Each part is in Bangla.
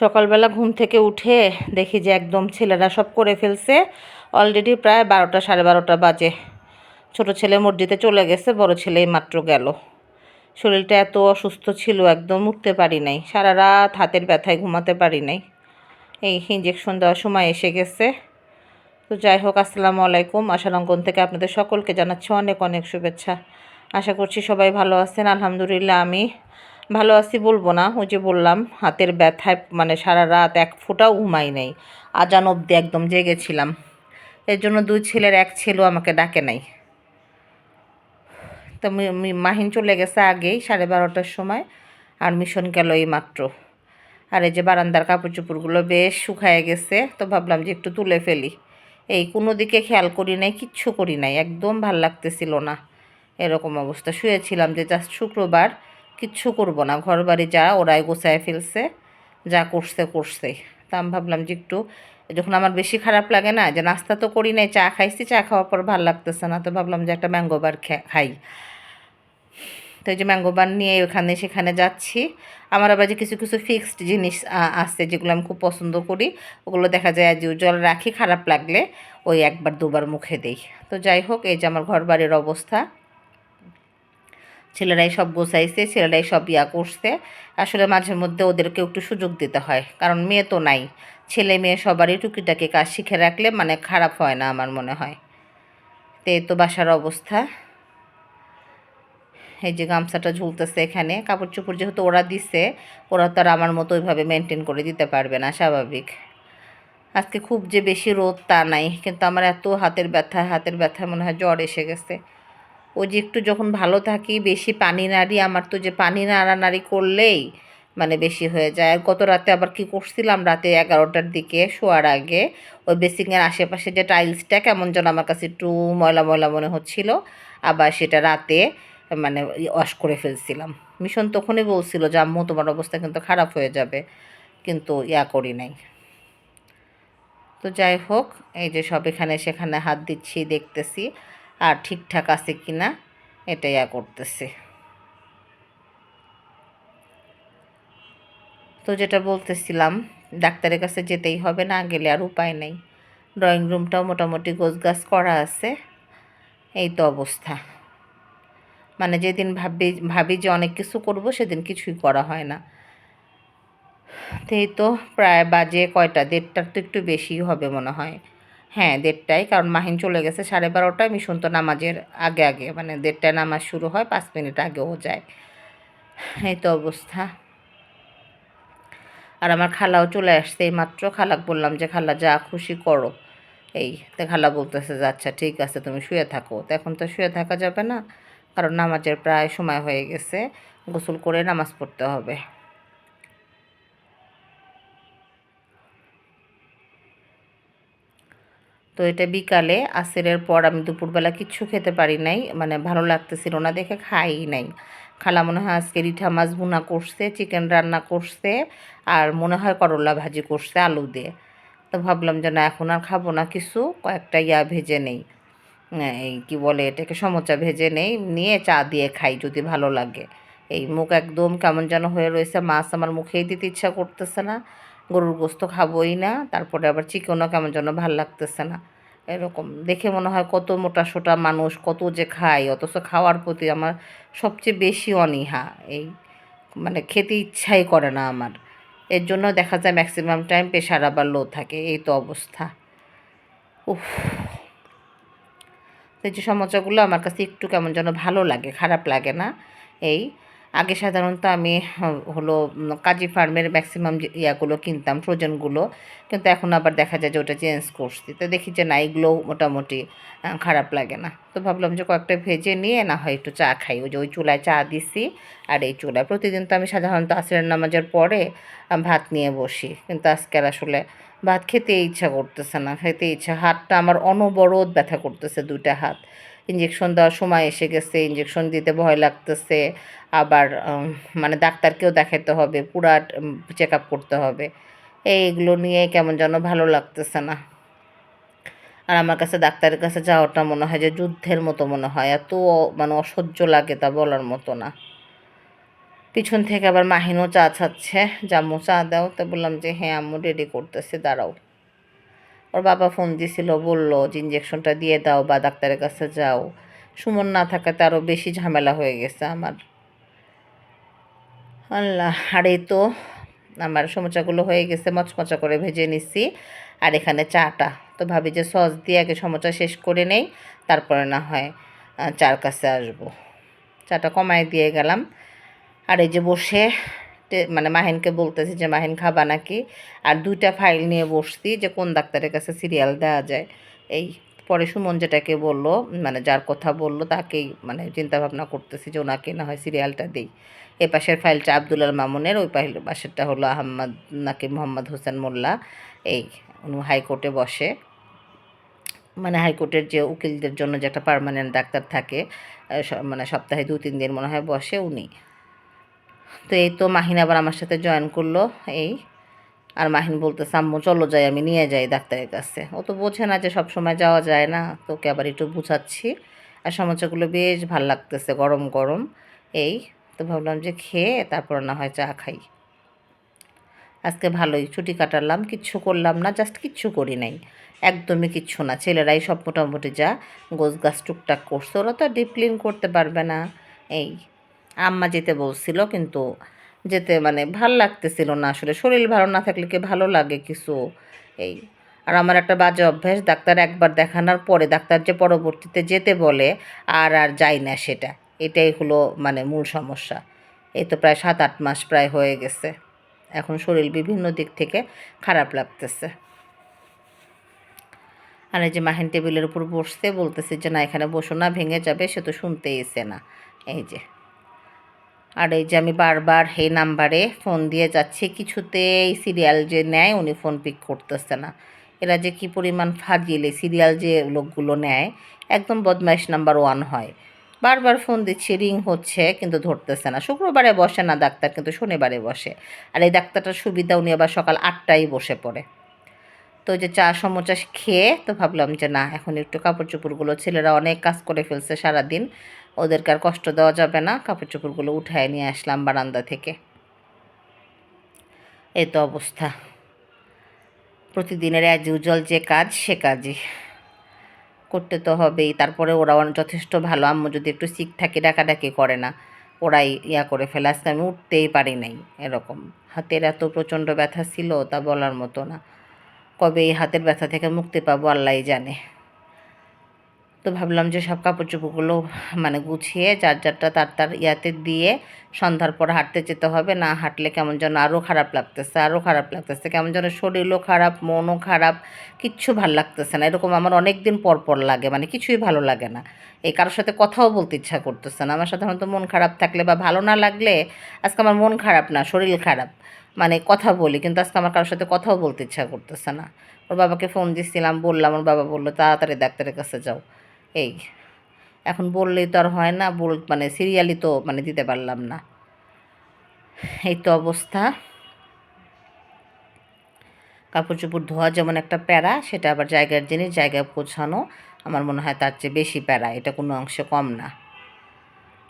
সকালবেলা ঘুম থেকে উঠে দেখি যে একদম ছেলেরা সব করে ফেলছে। অলরেডি প্রায় বারোটা, সাড়ে বারোটা বাজে। ছোট ছেলে মসজিদে চলে গেছে, বড় ছেলেই মাত্র গেল। শরীরটা এত অসুস্থ ছিল, একদম উঠতে পারি নাই। সারা রাত হাতের ব্যথায় ঘুমাতে পারি নাই। এই ইঞ্জেকশন দেওয়ার সময় এসে গেছে। তো যাই হোক, আসসালামু আলাইকুম। আশারঙ্গন থেকে আপনাদের সকলকে জানাচ্ছি অনেক অনেক শুভেচ্ছা। আশা করছি সবাই ভালো আছেন। আলহামদুলিল্লাহ, আমি ভালো আছি বলব না, ওই যে বললাম, হাতের ব্যথায় মানে সারা রাত এক ফোঁটাও ঘুমাই নেই, আজান অব্দি একদম জেগেছিলাম। এর জন্য দুই ছেলের এক ছেলেও আমাকে ডাকে নাই। তো মাহিন চলে গেছে আগেই সাড়ে বারোটার সময়, আর মিশন গেল এই মাত্র। আর এই যে বারান্দার কাপড় চোপড়গুলো বেশ শুকায় গেছে, তো ভাবলাম যে একটু তুলে ফেলি। এই কোনো দিকে খেয়াল করি নাই, কিচ্ছু করি নাই, একদম ভালো লাগতেছিল না। এরকম অবস্থা। শুয়েছিলাম যে জাস্ট শুক্রবার কিচ্ছু করব না। ঘর বাড়ি যা, ওরাই গোছায় ফেলছে, যা করছে করছে। তা আমি ভাবলাম যে একটু, যখন আমার বেশি খারাপ লাগে না, যে নাস্তা তো করি নাই, চা খাইছি, চা খাওয়ার পর ভালো লাগতেছে না, তো ভাবলাম যে একটা ম্যাঙ্গো বার খাই। তো এই যে ম্যাঙ্গো বান নিয়ে ওখানে সেখানে যাচ্ছি। আমার আবার যে কিছু কিছু ফিক্সড জিনিস আছে যেগুলো আমি খুব পছন্দ করি, ওগুলো দেখা যায় অ্যাজ জল রাখি, খারাপ লাগলে ওই একবার, দুবার মুখে দেই। তো যাই হোক, এই যে আমার ঘর বাড়ির অবস্থা। ছেলেরাই সব গোছাইছে ছেলেরাই সব ইয়া করছে। আসলে মাঝে মধ্যে ওদেরকে একটু সুযোগ দিতে হয়, কারণ মেয়ে তো নাই। ছেলে মেয়ে সবারই টুকিটাকি কাজ শিখে রাখলে মানে খারাপ হয় না আমার মনে হয়। তো তো বাসার অবস্থা। এই যে গামছাটা ঝুলতেছে এখানে কাপড় চোপড় যেহেতু ওরা দিছে, ওরা তো আর আমার মতো ওইভাবে মেনটেন করে দিতে পারবে না, স্বাভাবিক। আজকে খুব যে বেশি রোদ তা নাই, কিন্তু আমার এত হাতের ব্যথা হাতের ব্যথা মনে হয় জ্বর এসে গেছে। ওই যে একটু যখন ভালো থাকি, বেশি পানি নাড়ি, আমার তো যে পানি নাড়ানাড়ি করলেই মানে বেশি হয়ে যায়। আর গত রাতে আবার কি করছিলাম? রাতে এগারোটার দিকে শোয়ার আগে ওই বেসিংয়ের আশেপাশে যে টাইলসটা, কেমন যেন আমার কাছে একটু ময়লা ময়লা মনে হচ্ছিল, আবার সেটা রাতে মানে ওয়াশ করে ফেলছিলাম। মিশন তখনই বলছিল যে, আম্মু, তোমার অবস্থা কিন্তু খারাপ হয়ে যাবে। কিন্তু ইয়া করি নাই। তো যাই হোক, এই যে সব এখানে সেখানে হাত দিচ্ছি, দেখতেছি। আর ঠিকঠাক আছে কি না এটা ইয়া করতেছি। তো যেটা বলতেছিলাম, ডাক্তারের কাছে যেতেই হবে না, গেলে আর উপায় নেই। ড্রয়িং রুমটাও মোটামুটি গোছগাছ করা আছে, এই তো অবস্থা। মানে যেদিন ভাবি ভাবি যে অনেক কিছু করব, সেদিন কিছুই করা হয় না। তো এই তো প্রায় বাজে কয়টা, দেড়টার তো একটু বেশি হবে মনে হয়। হ্যাঁ দেড়টায়। কারণ মাহিন চলে গেছে সাড়ে বারোটায়, মিশন তো নামাজের আগে আগে মানে দেড়টায় নামাজ শুরু হয়, পাঁচ মিনিট আগেও যায়। এই তো অবস্থা। আর আমার খালাও চলে আসছে এই মাত্র খালাক বললাম যে, খালা, যা খুশি করো। এই, তো খালা বলতেছে যে আচ্ছা ঠিক আছে, তুমি শুয়ে থাকো। তো এখন তো শুয়ে থাকা যাবে না, কারণ নামাজের প্রায় সময় হয়ে গেছে। গোসল করে নামাজ পড়তে হবে। তো এটা বিকালে আসরের পর আমি দুপুরবেলা কিচ্ছু খেতে পারি নাই মানে ভালো লাগতেছিল না, দেখে খাই নাই। খালা মনে হয় আজকে রিঠা মাছ ভুনা করছে চিকেন রান্না করছে, আর মনে হয় করলা ভাজি করছে আলু দিয়ে। তো ভাবলাম যে না, এখন আর খাব না কিছু, কয়েকটা ইয়া ভেজে নেই। এই কি বলে এটাকে, সমোচা ভেজে নেই, নিয়ে চা দিয়ে খাই যদি ভালো লাগে। এই মুখ একদম কেমন যেন হয়ে রয়েছে, মাছ আমার মুখেই দিতে ইচ্ছা করতেছে না। গরুর গোস্ত খাবোই না, তারপরে আবার চিকেনও কেমন যেন ভালো লাগতেছে না। এরকম দেখে মনে হয় কত মোটা সোটা মানুষ, কত যে খায়, অথচ খাওয়ার প্রতি আমার সবচেয়ে বেশি অনীহা। এই মানে খেতে ইচ্ছাই করে না আমার। এর জন্য দেখা যায় ম্যাক্সিমাম টাইম প্রেশার আবার লো থাকে, এই তো অবস্থা। উফ। এই যে সমস্যাগুলো আমার কাছে একটু কেমন যেন ভালো লাগে, খারাপ লাগে না, এই আগে সাধারণত আমি হলো কাজী ফার্মের ম্যাক্সিমাম ইয়াগুলো কিনতাম ফ্রোজেনগুলো কিন্তু এখন আবার দেখা যায় যে ওটা চেঞ্জ করছি। তো দেখি যে না এগুলো মোটামুটি খারাপ লাগে না। তো ভাবলাম যে কয়েকটা ভেজে নিয়ে না হয় একটু চা খাই। ওই যে ওই চুলায় চা দিছি, আর এই চুলায় প্রতিদিন তো আমি সাধারণত আসরের নামাজের পরে ভাত নিয়ে বসি। কিন্তু আজকে আসলে ভাত খেতে ইচ্ছা করতেছে না খেতে ইচ্ছা। হাতটা আমার অনবরত ব্যথা করতেছে দুইটা হাত। ইঞ্জেকশন দেওয়ার সময় এসে গেছে ইঞ্জেকশন দিতে ভয় লাগতেছে, আবার মানে ডাক্তারকেও দেখাতে হবে, পুরা চেক আপ করতে হবে। এইগুলো নিয়ে কেমন যেন ভালো লাগতেছে না। আর আমার কাছে ডাক্তারের কাছে যাওয়াটা মনে হয় যে যুদ্ধের মতো মনে হয়, এত মানে অসহ্য লাগে তা বলার মতো না। পিছন থেকে আবার মাহিনও চা চাচ্ছে জাম্মু চা দাও, তো বললাম যে হ্যাঁ আম্মু রেডি করতেছে, দাঁড়াও। ওর বাবা ফোন দিছিল, বলল, যে ইঞ্জেকশনটা দিয়ে দাও বা ডাক্তারের কাছে যাও। সুমন না থাকাতে আরও বেশি ঝামেলা হয়ে গেছে আমার। আল্লাহ এই তো আমার সমোচাগুলো হয়ে গেছে, মচমচা করে ভেজে নিচ্ছি আর এখানে চাটা। তো ভাবি যে সস দিয়ে আগে সমোচা শেষ করে নেই, তারপরে না হয় চার কাছে আসব। চাটা কমায় দিয়ে গেলাম। আর এই যে বসে মানে মাহিনকে বলতেছি যে, মাহিন খাবা নাকি? আর দুইটা ফাইল নিয়ে বসছি যে, কোন ডাক্তারের কাছে সিরিয়াল দেওয়া যায়। এই পরে সুমন যেটাকে বলল মানে যার কথা বলল, তাকেই মানে চিন্তা ভাবনা করতেছি যে, ওনাকে না হয় সিরিয়ালটা দিই। এ পাশের ফাইলটা আব্দুল আল মামুনের, ওই পাশের পাশেরটা হলো আহম্মদ, নাকি মোহাম্মদ হোসেন মোল্লা। এই উনি হাইকোর্টে বসে। মানে হাইকোর্টের যে উকিলদের জন্য যে একটা পার্মানেন্ট ডাক্তার থাকে মানে সপ্তাহে দু তিন দিন মনে হয় বসে উনি। তো এই তো মাহিন আবার আমার সাথে জয়েন করল, এই। আর মাহিন বলতেছে, আম্মু, চলো যাই, আমি নিয়ে যাই ডাক্তারের কাছে। ও তো বোঝে না যে সব সময় যাওয়া যায় না তোকে আবার একটু বুঝাচ্ছি। আর সমস্যাগুলো বেশ ভালো লাগতেছে, গরম গরম, এই। তো ভাবলাম যে খেয়ে তারপর না হয় চা খাই। আজকে ভালোই, ছুটি কাটালাম, কিচ্ছু করলাম না জাস্ট কিচ্ছু করি নাই। একদমই কিচ্ছু না, ছেলেরাই সব মোটামুটি যা গোছ গাছ টুকটাক করছে, ওরা তো ডিপ ক্লিন করতে পারবে না, এই। আম্মা যেতে বলছিল, কিন্তু যেতে মানে ভালো লাগতেছিল না আসলে। শরীর ভালো না থাকলে কি ভালো লাগে কিছু? এই, আর আমার একটা বাজে অভ্যাস, ডাক্তার একবার দেখানোর পরে, ডাক্তার যে পরবর্তীতে যেতে বলে, আর আর যাই না সেটা। এটাই হলো মানে মূল সমস্যা। এই তো প্রায় সাত আট মাস প্রায় হয়ে গেছে। এখন শরীর বিভিন্ন দিক থেকে খারাপ লাগতেছে। আর এই যে মাহিন টেবিলের উপর বসতে বলতেছে যে, না, এখানে বসো না, ভেঙে যাবে, সে তো শুনতেই এসে না। এই যে। আর এই যে আমি বারবার এই নাম্বারে ফোন দিয়ে যাচ্ছি, কিছুতেই সিরিয়াল যে নেয় উনি ফোন পিক করতেছে না। এরা যে কি পরিমাণ ফাজিলে সিরিয়াল যে লোকগুলো নেয়, একদম বদমাইশ নাম্বার ওয়ান হয়। বারবার ফোন দিচ্ছি, রিং হচ্ছে কিন্তু ধরতেছে না। শুক্রবারে বসে না ডাক্তার, কিন্তু শনিবারে বসে। আর এই ডাক্তারটার সুবিধা উনি আবার সকাল আটটায় বসে পড়ে। তো যে চা সমোচা খেয়ে তো ভাবলাম যে না, এখন একটু কাপড় চোপড়গুলো ছেলেরা অনেক কাজ করে ফেলছে সারাদিন। ওদেরকে আর কষ্ট দেওয়া যাবে না। কাপড় চোপড়গুলো উঠায় নিয়ে আসলাম বারান্দা থেকে। এই তো অবস্থা। প্রতিদিনের অ্যাজ উজ্জ্বল যে কাজ, সে কাজই। করতে তো হবেই। তারপরে ওরা যথেষ্ট ভালো। আম্মু যদি একটু শিখ থাকে, ডাকাডাকি করে না, ওরাই ইয়া করে ফেলে। আজকে আমি উঠতেই পারি নাই এরকম। হাতের এত প্রচণ্ড ব্যথা ছিল, তা বলার মতো না। কবে এই হাতের ব্যথা থেকে মুক্তি পাবো, আল্লাহই জানে। তো ভাবলাম যে সব কাপড় চোপড়গুলো মানে গুছিয়ে যার যারটা তার তার ইয়াতে দিয়ে সন্ধ্যার পর হাঁটতে যেতে হবে। না হাঁটলে কেমন যেন আরও খারাপ লাগতেছে আরও খারাপ লাগতেছে, কেমন যেন শরীরও খারাপ, মনও খারাপ, কিচ্ছু ভালো লাগতেছে না। এরকম আমার অনেক দিন পর পর লাগে মানে কিছুই ভালো লাগে না। এই কারোর সাথে কথাও বলতে ইচ্ছা করতেছে না। আমার সাধারণত মন খারাপ থাকলে বা ভালো না লাগলে আজকে আমার মন খারাপ না, শরীর খারাপ মানে কথা বলি, কিন্তু আজকে আমার কারোর সাথে কথাও বলতে ইচ্ছা করতেছে না। ওর বাবাকে ফোন দিচ্ছিলাম বললাম, ওর বাবা বলল, তাড়াতাড়ি ডাক্তারের কাছে যাও। এই, এখন বললেই তো আর হয় না, বল মানে সিরিয়ালি তো মানে দিতে পারলাম না। এই তো অবস্থা। কাপড় চোপড় ধোয়া যেমন একটা প্যারা, সেটা আবার জায়গার জিনিস, জায়গায় পৌঁছানো, আমার মনে হয় তার চেয়ে বেশি প্যারা, এটা কোনো অংশে কম না।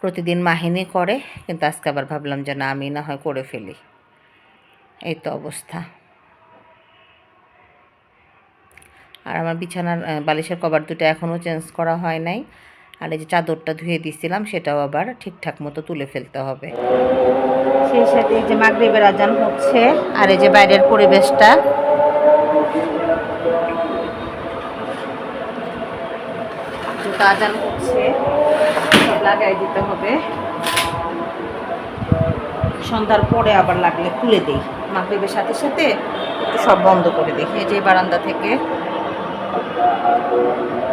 প্রতিদিন মাহিনী করে, কিন্তু আজকে আবার ভাবলাম যে না, আমি না হয় করে ফেলি। এই তো অবস্থা। আর আমার বিছানার বালিশের কভার দুটো এখনও চেঞ্জ করা হয় নাই। আর এই যে চাদরটা ধুয়ে দিয়েছিলাম সেটাও আবার ঠিকঠাক মতো তুলে ফেলতে হবে। সেই সাথে এই যে মাগরিবের আজান হচ্ছে, আর এই যে বাইরের পরিবেশটা। আজান হচ্ছে, লাগাই দিতে হবে। সন্ধ্যার পরে আবার লাগলে খুলে দিই। মাগরিবের সাথে সাথে একটু সব বন্ধ করে দিই। এই যে বারান্দা থেকে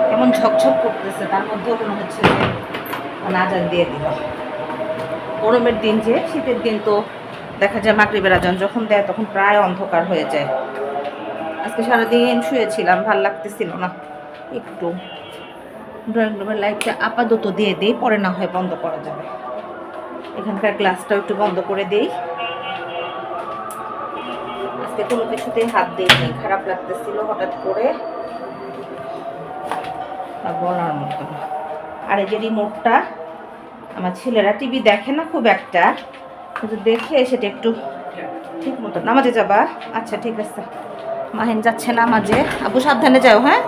কেমন ঝকঝক করতেছে, তার মধ্যেও মনে হচ্ছে যে মানে আজান দিয়ে দিল। গরমের দিন যে, শীতের দিন তো দেখা যায় মাগরিবের আজান যখন দেয় তখন প্রায় অন্ধকার হয়ে যায়। আজকে সারাদিন শুয়েছিলাম, ভালো লাগতেছিল না। একটু ড্রয়িং রুমের লাইটটা আপাতত দিয়ে দিই, পরে না হয় বন্ধ করা যাবে। এখানকার গ্লাসটাও একটু বন্ধ করে দিই। আজকে কোনো কিছুতেই হাত দিই খারাপ লাগতেছিল হঠাৎ করে। তা বলার মতো না। আর এই যে রিমোটটা আমার ছেলেরা টিভি দেখে না খুব একটা, শুধু দেখে সেটা একটু ঠিক মতো নামাজে যাবা? আচ্ছা ঠিক আছে। মাহিন যাচ্ছে নামাজে। আপু, সাবধানে যাও হ্যাঁ?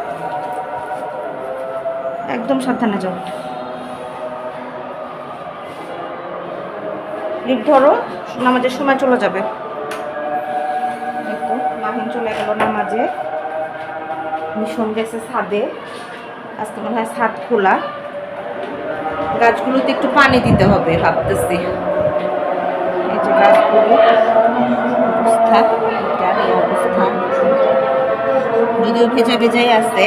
একদম সাবধানে যাও। লিপ ধরো, নামাজের সময় চলে যাবে। মাহিন চলে গেল নামাজে। মিশন গেছে ছাদে। আজকে মনে হয় ছাদ খোলা। গাছগুলোতে একটু পানি দিতে হবে ভাবতেছি। অবস্থা যদিও ভেজা ভেজাই আছে।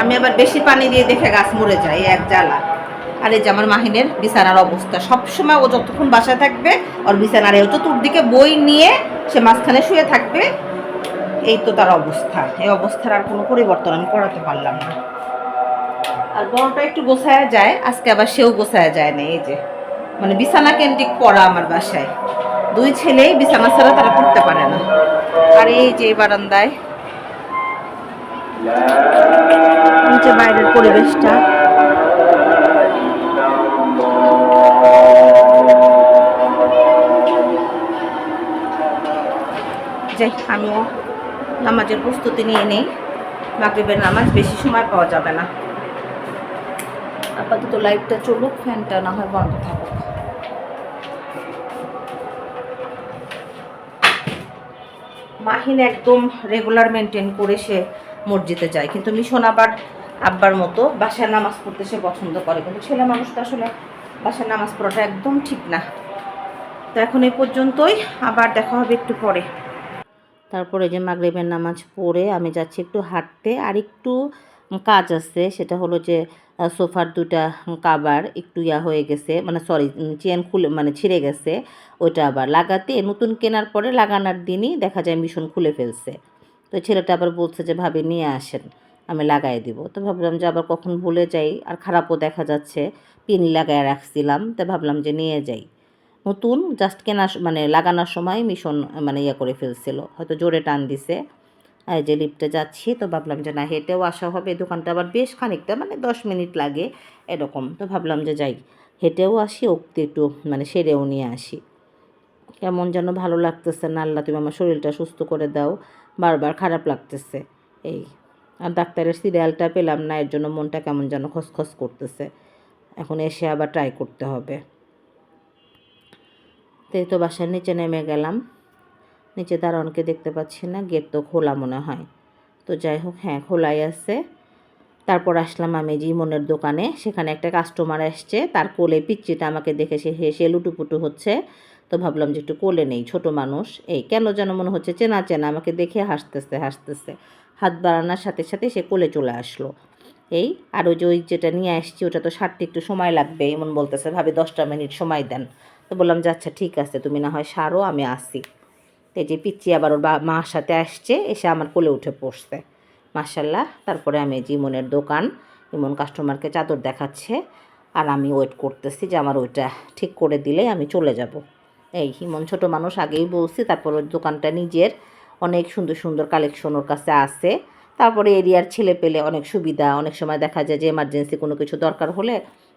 আমি আবার বেশি পানি দিয়ে দেখে গাছ মরে যায় এক জ্বালা। আর এই যে আমার মাহিনের বিছানার অবস্থা, সবসময় ও যতক্ষণ বাসায় থাকবে, ওর বিছানার চতুর্দিকে বই নিয়ে সে মাঝখানে শুয়ে থাকবে। এই তো তার অবস্থা। এই অবস্থার আর কোনো পরিবর্তন আমি করাতে পারলাম না। আর বড়টা একটু গোছায়া যায়, আজকে আবার সেও গোছায়া যায় না, এই যে। মানে বিছানা কেন্দ্রিক পড়া আমার বাসায়। দুই ছেলেই বিছানা ছাড়া তারা পড়তে পারে না। আর এই যে বারান্দায় নিচে বাইরের পরিবেশটা। যাই, আমিও নামাজের প্রস্তুতি নিয়ে নেই। মাগরিবের নামাজ বেশি সময় পাওয়া যাবে না। আপাতত লাইটটা চলুক ফ্যানটা না হয় বন্ধ থাকুক। মাহিন একদম রেগুলার মেনটেন করে সে মসজিদে যায়। কিন্তু মিশন আবার আব্বার মতো বাসায় নামাজ পড়তে সে পছন্দ করে। কিন্তু ছেলে মানুষ তো আসলে বাসায় নামাজ পড়াটা একদম ঠিক না। তো এখন এই পর্যন্তই। আবার দেখা হবে একটু পরে। তারপরে যে মাগরিবের নামাজ পড়ে আমি যাচ্ছি একটু হাঁটতে। আর একটু কাজ আছে, সেটা হলো যে সোফার দুটা কাবার একটু ইয়া হয়ে গেছে মানে সরি চেন খুলে মানে ছিঁড়ে গেছে, ওইটা আবার লাগাতে। নতুন কেনার পরে লাগানোর দিনই দেখা যায় মিশন খুলে ফেলছে। তো ছেলেটা আবার বলছে যে, ভাবে, নিয়ে আসেন, আমি লাগাই দিব। তো ভাবলাম যে, আবার কখন ভুলে যাই, আর খারাপও দেখা যাচ্ছে, পিন লাগায় রাখছিলাম, তো ভাবলাম যে, নিয়ে যাই। নতুন জাস্ট কেনার মানে লাগানোর সময় মিশন মানে ইয়ে করে ফেলছিল। হয়তো জোরে টান দিছে। আর যে লিফটে যাচ্ছি, তো ভাবলাম যে না, হেঁটেও আসা হবে। দোকানটা আবার বেশ খানিকটা মানে দশ মিনিট লাগে এরকম। তো ভাবলাম যে যাই, হেঁটেও আসি ওকে একটু মানে সেরেও নিয়ে আসি। কেমন যেন ভালো লাগতেছে না, আল্লাহ তুমি আমার শরীরটা সুস্থ করে দাও। বারবার খারাপ লাগতেছে। এই, আর ডাক্তারের সিরিয়ালটা পেলাম না, এর জন্য মনটা কেমন যেন খসখস করতেছে। এখন এসে আবার ট্রাই করতে হবে। তো এই তো বাসার নিচে নেমে গেলাম। নিচে দারোয়ানকে দেখতে পাচ্ছি না, গেট তো খোলা মনে হয়। তো যাই হোক হ্যাঁ খোলাই আছে। তারপর আসলাম আমি জিমনের দোকানে, সেখানে একটা কাস্টমার আসছে তার কোলে পিচ্চিটা আমাকে দেখে সে হেসে লুটুপুটু হচ্ছে। তো ভাবলাম যে একটু কোলে নেই, ছোট মানুষ। এই কেন যেন মনে হচ্ছে চেনা চেনা, আমাকে দেখে হাসতেছে হাসতেছে। হাত বাড়ানোর সাথে সাথে সে কোলে চলে আসলো। এই, আর ওই যে ওই যেটা নিয়ে আসছি, ওটা তো সারতে একটু সময় লাগবে, এমন বলতেছে, ভাবি, দশটা মিনিট সময় দেন। তো বললাম যে আচ্ছা ঠিক আছে, তুমি না হয় সারো, আমি আসি। এই যে পিচ্ছি আবার ওর বা, মার সাথে আসছে, এসে আমার কোলে উঠে পড়ছে। মার্শাল্লাহ তারপরে আমি জিমনের দোকান, ইমন কাস্টমারকে চাদর দেখাচ্ছে, আর আমি ওয়েট করতেছি যে আমার ওইটা ঠিক করে দিলেই আমি চলে যাব। এই হিমন ছোট মানুষ, আগেই বলছি, তারপর ওই দোকানটা নিজের, অনেক সুন্দর সুন্দর কালেকশন ওর কাছে আছে। তারপরে এরিয়ার ছেলে পেলে অনেক সুবিধা, অনেক সময় দেখা যায় যে এমার্জেন্সি কোনো কিছু দরকার হলে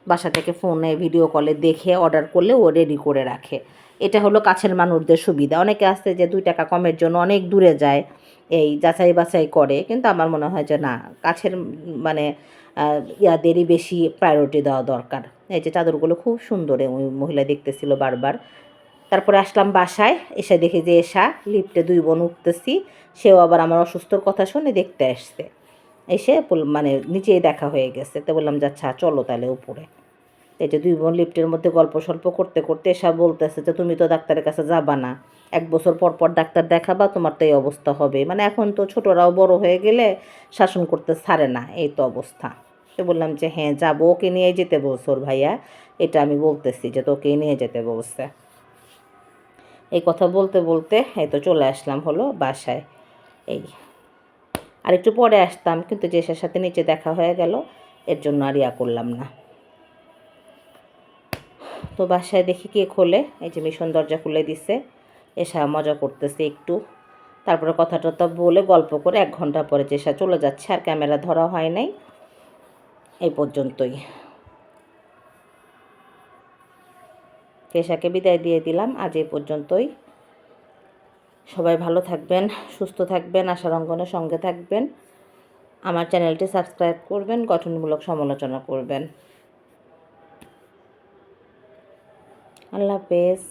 বাসা থেকে ফোনে ভিডিও কলে দেখে অর্ডার করলে ও রেডি করে রাখে। এটা হলো কাছের মানুষদের সুবিধা। অনেকে আসছে যে দুই টাকা কমের জন্য অনেক দূরে যায়, এই যাচাই বাছাই করে, কিন্তু আমার মনে হয় যে না, কাছের মানে ইয়াদেরই বেশি প্রায়োরিটি দেওয়া দরকার। এই যে চাদরগুলো খুব সুন্দর ওই মহিলা দেখতেছিল বারবার। তারপরে আসলাম বাসায়, এসে দেখি যে এসা লিফটে দুই বোন উঠতেছি, সেও আবার আমার অসুস্থর কথা শুনে দেখতে আসছে। এসে মানে নিচেই দেখা হয়ে গেছে। তো বললাম, যে আচ্ছা চলো তাহলে উপরে। যে দুই বোন লিফটের মধ্যে গল্প সল্প করতে করতে এসব বলতেছে যে, তুমি তো ডাক্তারের কাছে যাবা না। এক বছর পর পর ডাক্তার দেখাবা, তোমার তো এই অবস্থা হবে। মানে এখন তো ছোটরাও বড় হয়ে গেলে শাসন করতে ছাড়ে না, এই তো অবস্থা। তো বললাম যে হ্যাঁ যাব, ওকে নিয়ে যেতে বলছো ওর ভাইয়া। এটা আমি বলতেছি যে, তোকে নিয়ে যেতে বলছে। এই কথা বলতে বলতে এই তো চলে আসলাম হলো বাসায়। এই আর একটু পরে আসতাম, কিন্তু জেসের সাথে নিচে দেখা হয়ে গেল, এর জন্য আর ইয়া করলাম না। তো বাসায় দেখি কে খোলে, এই যে মিশন দরজা খুলে দিছে, এসা মজা করতেছে একটু। তারপরে কথা টথা বলে গল্প করে এক ঘণ্টা পরে চেষা চলে যাচ্ছে, আর ক্যামেরা ধরা হয় নাই। এই পর্যন্তই। চেষাকে বিদায় দিয়ে দিলাম, আজ এই পর্যন্তই। সবাই ভালো থাকবেন, সুস্থ থাকবেন, আশার অঙ্গনের সঙ্গে থাকবেন। আমার চ্যানেলটি সাবস্ক্রাইব করবেন, গঠনমূলক সমালোচনা করবেন। আল্লাহ হাফেজ।